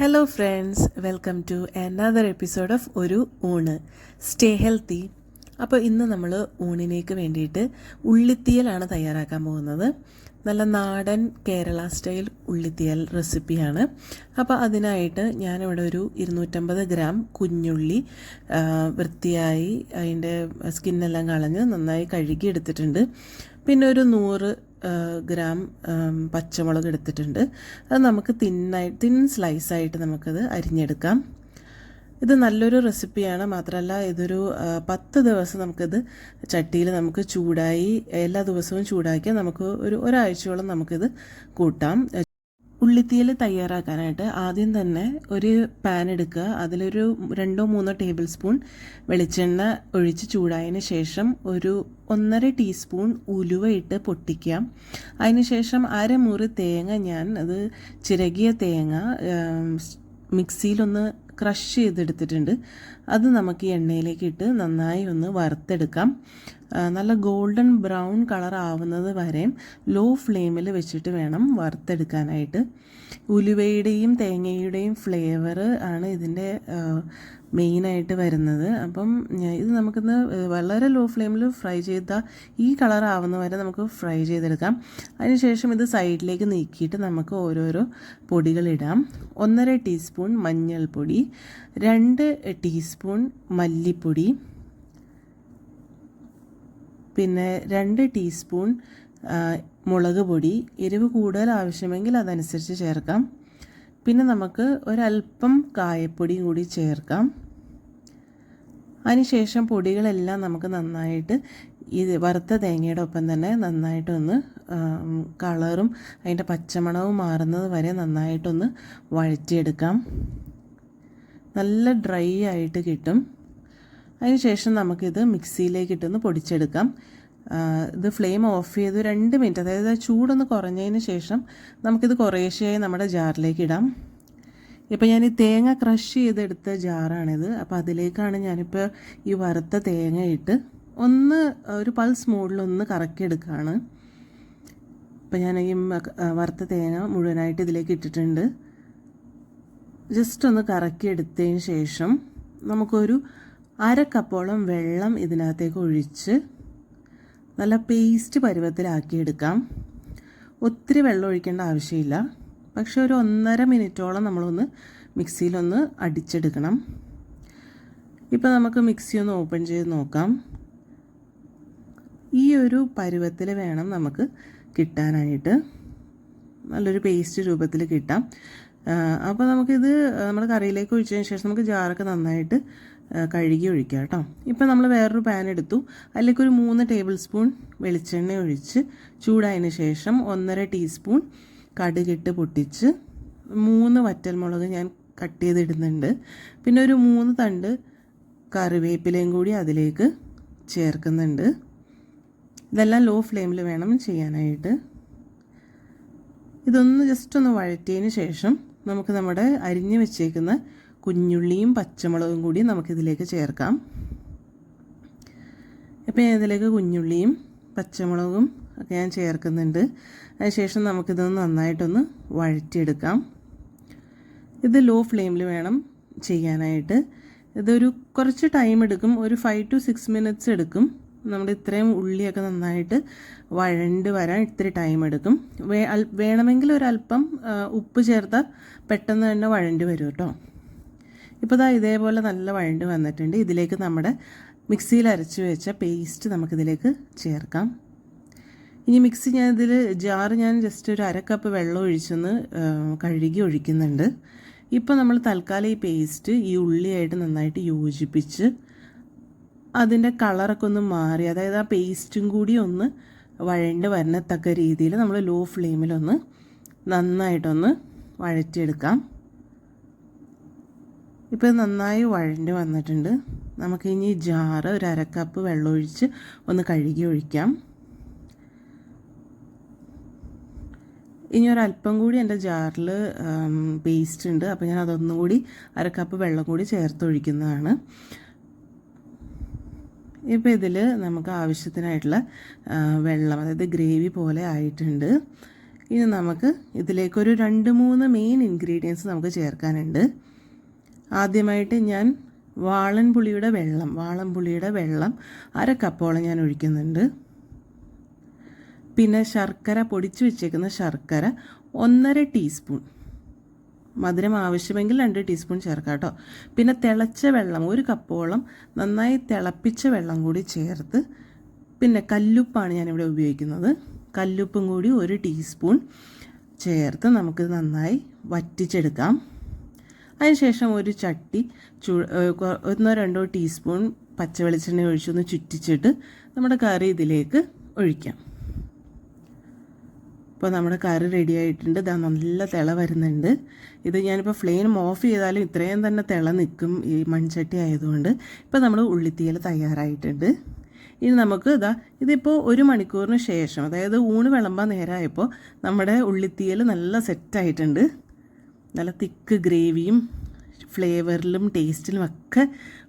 Hello friends welcome to another episode of ഒരു ഊണ്. Stay healthy അപ്പോൾ ഇന്ന് നമ്മൾ ഊണിനേക്ക് വേണ്ടിയിട്ട് ഉള്ളിത്തീയലാണ് തയ്യാറാക്കാൻ പോകുന്നത്. നല്ല നാടൻ കേരള സ്റ്റൈൽ ഉള്ളിത്തീയൽ റെസിപ്പിയാണ് അപ്പോൾ അതിനായിട്ട് ഞാനിവിടെ ഒരു ഇരുന്നൂറ്റമ്പത് ഗ്രാം കുഞ്ഞുള്ളി വൃത്തിയായി അതിന്റെ സ്കിന്നെല്ലാം കളഞ്ഞ് നന്നായി കഴുകി എടുത്തിട്ടുണ്ട് പിന്നെ ഒരു നൂറ് ഗ്രാം പച്ചമുളക് എടുത്തിട്ടുണ്ട്. അത് നമുക്ക് തിന്നായി തിൻ സ്ലൈസായിട്ട് നമുക്കത് അരിഞ്ഞെടുക്കാം. ഇത് നല്ലൊരു റെസിപ്പിയാണ് മാത്രമല്ല ഇതൊരു പത്ത് ദിവസം നമുക്കിത് ചട്ടിയിൽ നമുക്ക് ചൂടായി എല്ലാ ദിവസവും ചൂടാക്കിയാൽ നമുക്ക് ഒരു ഒരാഴ്ചയോളം നമുക്കിത് കൂട്ടാം. ഉള്ളിത്തീയൽ തയ്യാറാക്കാനായിട്ട് ആദ്യം തന്നെ ഒരു പാൻ എടുക്കുക. അതിലൊരു രണ്ടോ മൂന്നോ ടേബിൾ സ്പൂൺ വെളിച്ചെണ്ണ ഒഴിച്ച് ചൂടായതിന് ശേഷം ഒരു ഒന്നര ടീസ്പൂൺ ഉലുവ ഇട്ട് പൊട്ടിക്കാം അതിനുശേഷം അരമുറി തേങ്ങ ഞാൻ അത് ചിരകിയ തേങ്ങ മിക്സിയിലൊന്ന് ക്രഷ് ചെയ്തെടുത്തിട്ടുണ്ട്. അത് നമുക്ക് ഈ എണ്ണയിലേക്ക് ഇട്ട് നന്നായി ഒന്ന് വറുത്തെടുക്കാം. നല്ല ഗോൾഡൻ ബ്രൗൺ കളർ ആവുന്നത് വരെ ലോ ഫ്ലെയിമിൽ വെച്ചിട്ട് വേണം വറുത്തെടുക്കാനായിട്ട്. ഉലുവയുടെയും തേങ്ങയുടെയും ഫ്ലേവർ ആണ് ഇതിന്റെ മെയിനായിട്ട് വരുന്നത്. അപ്പം ഇത് നമുക്കിന്ന് വളരെ ലോ ഫ്ലെയിമിൽ ഫ്രൈ ചെയ്ത ഈ കളർ ആവുന്ന വരെ നമുക്ക് ഫ്രൈ ചെയ്തെടുക്കാം. അതിനുശേഷം ഇത് സൈഡിലേക്ക് നീക്കിയിട്ട് നമുക്ക് ഓരോരോ പൊടികളിടാം. ഒന്നര ടീസ്പൂൺ മഞ്ഞൾപ്പൊടി രണ്ട് ടീസ്പൂൺ മല്ലിപ്പൊടി പിന്നെ രണ്ട് ടീസ്പൂൺ മുളക് പൊടി. എരിവ് കൂടുതൽ ആവശ്യമെങ്കിൽ അതനുസരിച്ച് ചേർക്കാം. പിന്നെ നമുക്ക് ഒരല്പം കായപ്പൊടിയും കൂടി ചേർക്കാം. അതിനുശേഷം പൊടികളെല്ലാം നമുക്ക് നന്നായിട്ട് ഈ വറുത്ത തേങ്ങയുടെ ഒപ്പം തന്നെ നന്നായിട്ടൊന്ന് കളറും അതിന്റെ പച്ചമണവും മാറുന്നത് വരെ നന്നായിട്ടൊന്ന് വഴറ്റിയെടുക്കാം. നല്ല ഡ്രൈ ആയിട്ട് കിട്ടും. അതിനുശേഷം നമുക്കിത് മിക്സിയിലേക്ക് ഇട്ടൊന്ന് പൊടിച്ചെടുക്കാം. ഇത് ഫ്ലെയിം ഓഫ് ചെയ്ത് രണ്ട് മിനിറ്റ് അതായത് ചൂടൊന്ന് കുറഞ്ഞതിന് ശേഷം നമുക്കിത് കുറേശ്ശെയായി നമ്മുടെ ജാറിലേക്ക് ഇടാം. ഇപ്പോൾ ഞാൻ ഈ തേങ്ങ ക്രഷ് ചെയ്തെടുത്ത ജാറാണിത്. അപ്പോൾ അതിലേക്കാണ് ഞാനിപ്പോൾ ഈ വറുത്ത തേങ്ങ ഇട്ട് ഒന്ന് ഒരു പൾസ് മോഡിലൊന്ന് കറക്കിയെടുക്കുകയാണ് ഇപ്പം ഞാൻ ഈ വറുത്ത തേങ്ങ മുഴുവനായിട്ട് ഇതിലേക്ക് ഇട്ടിട്ടുണ്ട്. ജസ്റ്റ് ഒന്ന് കറക്കിയെടുത്തതിന് ശേഷം നമുക്കൊരു അര കപ്പോളം വെള്ളം ഇതിനകത്തേക്ക് ഒഴിച്ച് നല്ല പേസ്റ്റ് പരുവത്തിലാക്കിയെടുക്കാം. ഒത്തിരി വെള്ളം ഒഴിക്കേണ്ട ആവശ്യമില്ല. പക്ഷെ ഒരു ഒന്നര മിനിറ്റോളം നമ്മളൊന്ന് മിക്സിയിലൊന്ന് അടിച്ചെടുക്കണം. ഇപ്പോൾ നമുക്ക് മിക്സി ഒന്ന് ഓപ്പൺ ചെയ്ത് നോക്കാം. ഈ ഒരു പരുവത്തിൽ വേണം നമുക്ക് കിട്ടാനായിട്ട്. നല്ലൊരു പേസ്റ്റ് രൂപത്തിൽ കിട്ടാം. അപ്പോൾ നമുക്കിത് നമ്മൾ കറിയിലേക്ക് ഒഴിച്ചതിന് ശേഷം നമുക്ക് ജാറൊക്കെ നന്നായിട്ട് കഴുകി ഒഴിക്കുക കേട്ടോ. ഇപ്പം നമ്മൾ വേറൊരു പാൻ എടുത്തു. അതിലേക്ക് ഒരു മൂന്ന് ടേബിൾ സ്പൂൺ വെളിച്ചെണ്ണ ഒഴിച്ച് ചൂടായതിന് ശേഷം ഒന്നര ടീസ്പൂൺ കടുകിട്ട് പൊട്ടിച്ച് മൂന്ന് വറ്റൽമുളക് ഞാൻ കട്ട് ചെയ്തിടുന്നുണ്ട്. പിന്നെ ഒരു മൂന്ന് തണ്ട് കറിവേപ്പിലയും കൂടി അതിലേക്ക് ചേർക്കുന്നുണ്ട്. ഇതെല്ലാം ലോ ഫ്ലെയിമിൽ വേണം ചെയ്യാനായിട്ട്. ഇതൊന്ന് ജസ്റ്റ് ഒന്ന് വഴറ്റിയതിന് ശേഷം നമുക്ക് നമ്മുടെ അരിഞ്ഞു വെച്ചേക്കുന്ന കുഞ്ഞുള്ളിയും പച്ചമുളകും കൂടി നമുക്കിതിലേക്ക് ചേർക്കാം. ഇപ്പം ഞാൻ ഇതിലേക്ക് കുഞ്ഞുള്ളിയും പച്ചമുളകും ഒക്കെ ഞാൻ ചേർക്കുന്നുണ്ട്. അതിനുശേഷം നമുക്കിതൊന്ന് നന്നായിട്ടൊന്ന് വഴറ്റിയെടുക്കാം. ഇത് ലോ ഫ്ലെയിമിൽ വേണം ചെയ്യാനായിട്ട്. ഇതൊരു കുറച്ച് ടൈം എടുക്കും. ഒരു ഫൈവ് ടു സിക്സ് മിനിറ്റ്സ് എടുക്കും. നമ്മൾ ഇത്രയും ഉള്ളിയൊക്കെ നന്നായിട്ട് വഴണ്ട് വരാൻ ഇത്തിരി ടൈം എടുക്കും. വേ വേണമെങ്കിൽ ഒരല്പം ഉപ്പ് ചേർത്താൽ പെട്ടെന്ന് തന്നെ വഴണ്ട് വരും കേട്ടോ. ഇപ്പോൾ ദാ ഇതേപോലെ നല്ല വഴണ്ട് വന്നിട്ടുണ്ട്. ഇതിലേക്ക് നമ്മുടെ മിക്സിയിൽ അരച്ച് വെച്ച പേസ്റ്റ് നമുക്കിതിലേക്ക് ചേർക്കാം. ഇനി മിക്സി ഞാൻ ഇതിൽ ജാറ് ഞാൻ ജസ്റ്റ് ഒരു അര കപ്പ് വെള്ളം ഒഴിച്ചൊന്ന് കഴുകി ഒഴിക്കുന്നുണ്ട്. ഇപ്പോൾ നമ്മൾ തൽക്കാലം ഈ പേസ്റ്റ് ഈ ഉള്ളിയായിട്ട് നന്നായിട്ട് യോജിപ്പിച്ച് അതിന്റെ കളറൊക്കെ ഒന്ന് മാറി അതായത് ആ പേസ്റ്റും കൂടി ഒന്ന് വഴണ്ട് വരണത്തക്ക രീതിയിൽ നമ്മൾ ലോ ഫ്ലെയിമിലൊന്ന് നന്നായിട്ടൊന്ന് വഴറ്റിയെടുക്കാം. ഇപ്പോൾ നന്നായി വഴണ്ട് വന്നിട്ടുണ്ട്. നമുക്കിനി ജാറ് ഒരു അര കപ്പ് വെള്ളം ഒഴിച്ച് ഒന്ന് കഴുകി ഒഴിക്കാം. ഇനി ഒരല്പം കൂടി എന്റെ ജാറിൽ പേസ്റ്റ് ഉണ്ട്. അപ്പോൾ ഞാൻ അതൊന്നും കൂടി അര കപ്പ് വെള്ളം കൂടി ചേർത്ത് ഒഴിക്കുന്നതാണ്. ഇപ്പോൾ ഇതിൽ നമുക്ക് ആവശ്യത്തിനായിട്ടുള്ള വെള്ളം അതായത് ഗ്രേവി പോലെ ആയിട്ടുണ്ട്. ഇനി നമുക്ക് ഇതിലേക്കൊരു രണ്ട് മൂന്ന് മെയിൻ ഇൻഗ്രീഡിയൻസ് നമുക്ക് ചേർക്കാനുണ്ട്. ആദ്യമായിട്ട് ഞാൻ വാളൻപുളിയുടെ വെള്ളം വാളൻപുളിയുടെ വെള്ളം അര കപ്പോളം ഞാൻ ഒഴിക്കുന്നുണ്ട്. പിന്നെ ശർക്കര പൊടിച്ചു വെച്ചേക്കുന്ന ശർക്കര ഒന്നര ടീസ്പൂൺ. മധുരം ആവശ്യമെങ്കിൽ രണ്ട് ടീസ്പൂൺ ചേർക്കാം കേട്ടോ. പിന്നെ തിളച്ച വെള്ളം ഒരു കപ്പോളം നന്നായി തിളപ്പിച്ച വെള്ളം കൂടി ചേർത്ത് പിന്നെ കല്ലുപ്പാണ് ഞാനിവിടെ ഉപയോഗിക്കുന്നത്. കല്ലുപ്പും കൂടി ഒരു ടീസ്പൂൺ ചേർത്ത് നമുക്ക് നന്നായി വറ്റിച്ചെടുക്കാം. അതിനുശേഷം ഒരു ചട്ടി ചു ഒന്നോ രണ്ടോ ടീസ്പൂൺ പച്ച വെളിച്ചെണ്ണ ഒഴിച്ചൊന്ന് ചുറ്റിച്ചിട്ട് നമ്മുടെ കറി ഇതിലേക്ക് ഒഴിക്കാം. ഇപ്പോൾ നമ്മുടെ കറി റെഡി ആയിട്ടുണ്ട്. ഇതാ നല്ല തിള വരുന്നുണ്ട്. ഇത് ഞാനിപ്പോൾ ഫ്ലെയിം ഓഫ് ചെയ്താലും ഇത്രയും തന്നെ തിള നിൽക്കും ഈ മൺചട്ടി ആയതുകൊണ്ട്. ഇപ്പോൾ നമ്മൾ ഉള്ളിത്തീയൽ തയ്യാറായിട്ടുണ്ട്. ഇനി നമുക്ക് ഇതാ ഇതിപ്പോൾ ഒരു മണിക്കൂറിന് ശേഷം അതായത് ഊണ് വിളമ്പാൻ നേരമായപ്പോൾ നമ്മുടെ ഉള്ളിത്തീയൽ നല്ല സെറ്റായിട്ടുണ്ട് നല്ല തിക്ക് ഗ്രേവിയും ഫ്ലേവറിലും ടേസ്റ്റിലും ഒക്കെ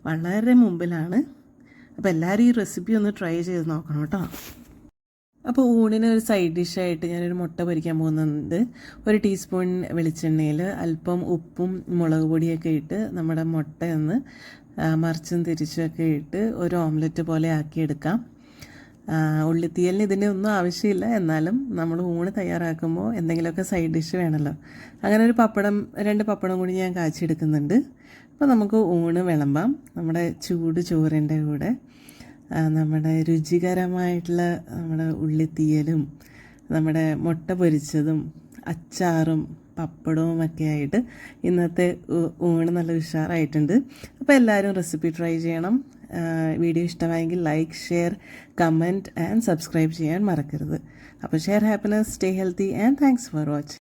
വളരെ മുമ്പിലാണ്. അപ്പോൾ എല്ലാവരും ഈ റെസിപ്പി ഒന്ന് ട്രൈ ചെയ്ത് നോക്കണം കേട്ടോ. അപ്പോൾ ഊണിന് ഒരു സൈഡ് ഡിഷായിട്ട് ഞാനൊരു മുട്ട പൊരിക്കാൻ പോകുന്നുണ്ട്. ഒരു ടീസ്പൂൺ വെളിച്ചെണ്ണയിൽ അല്പം ഉപ്പും മുളക് പൊടിയൊക്കെ ഇട്ട് നമ്മുടെ മുട്ട ഒന്ന് തിരിച്ചും മറിച്ചും തിരിച്ചുമൊക്കെ ഇട്ട് ഒരു ഓംലെറ്റ് പോലെ ആക്കിയെടുക്കാം. ഉള്ളിത്തീയലിന് ഇതിന്റെ ഒന്നും ആവശ്യമില്ല. എന്നാലും നമ്മൾ ഊണ് തയ്യാറാക്കുമ്പോൾ എന്തെങ്കിലുമൊക്കെ സൈഡ് ഡിഷ് വേണമല്ലോ. അങ്ങനെ ഒരു പപ്പടം രണ്ട് പപ്പടം കൂടി ഞാൻ കാച്ചിയെടുക്കുന്നുണ്ട്. അപ്പോൾ നമുക്ക് ഊണ് വിളമ്പാം. നമ്മുടെ ചൂട് ചോറിന്റെ കൂടെ നമ്മുടെ രുചികരമായിട്ടുള്ള നമ്മുടെ ഉള്ളിത്തീയലും നമ്മുടെ മുട്ട പൊരിച്ചതും അച്ചാറും പപ്പടവും ഒക്കെ ആയിട്ട് ഇന്നത്തെ ഊണ് നല്ല ഉഷാറായിട്ടുണ്ട്. അപ്പോൾ എല്ലാവരും റെസിപ്പി ട്രൈ ചെയ്യണം. വീഡിയോ ഇഷ്ടമായെങ്കിൽ like share comment and subscribe ചെയ്യാൻ മറക്കരുത്. അപ്പോൾ share happiness stay healthy and thanks for watching